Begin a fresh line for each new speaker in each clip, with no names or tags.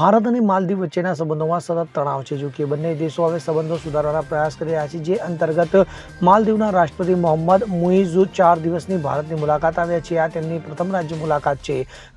ભારત અને માલદીવ વચ્ચેના સંબંધોમાં સતત તણાવ છે. જો કે બંને દેશો હવે સંબંધો સુધારવાના પ્રયાસ કરી રહ્યા છે, જે અંતર્ગત માલદીવના રાષ્ટ્રપતિ મોહમ્મદ મુઇઝુ ચાર દિવસની ભારતની મુલાકાત આવ્યા છે. આ તેમની પ્રથમ રાજ્ય મુલાકાત છે.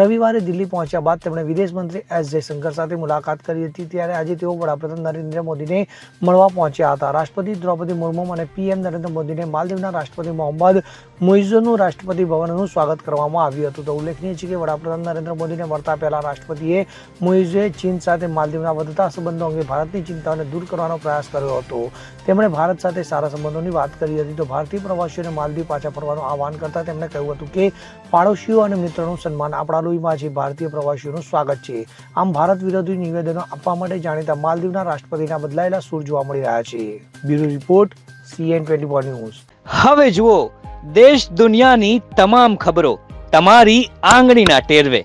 રવિવારે દિલ્હી પહોંચ્યા બાદ તેમણે વિદેશ મંત્રી એસ જયશંકર સાથે મુલાકાત કરી હતી. ત્યારે આજે તેઓ વડાપ્રધાન નરેન્દ્ર મોદીને મળવા પહોંચ્યા હતા. રાષ્ટ્રપતિ દ્રૌપદી મુર્મુ અને પીએમ નરેન્દ્ર મોદીને માલદીવના રાષ્ટ્રપતિ મોહમ્મદ મુઇઝુનું રાષ્ટ્રપતિ ભવનનું સ્વાગત કરવામાં આવ્યું હતું. તો ઉલ્લેખનીય છે કે વડાપ્રધાન નરેન્દ્ર મોદીને મળતા પહેલા રાષ્ટ્રપતિએ મુઇઝુએ ચીન સાથે માલદીવના વધતા સંબંધો અંગે ભારતની ચિંતાઓને દૂર કરવાનો પ્રયાસ કર્યો હતો. તેમણે ભારત સાથે સારા સંબંધોની વાત કરી હતી તો ભારતીય પ્રવાસીઓને માલદીવ પાછા ફરવાનું આહવાન કરતા તેમણે કહ્યું હતું કે, પાડોશીઓ અને મિત્રોનું સન્માન આપણા લોહીમાં છે. ભારતીય પ્રવાસીઓનું સ્વાગત છે. આમ ભારત વિરોધી નિવેદનો આપવા માટે જાણીતા માલદીવના રાષ્ટ્રપતિના બદલાયેલા સૂર જોવા મળી રહ્યા છે. Bureau report, CN twenty four news.
હવે જુઓ, દેશ દુનિયાની તમામ ખબરો તમારી આંગળીના ટેરવે.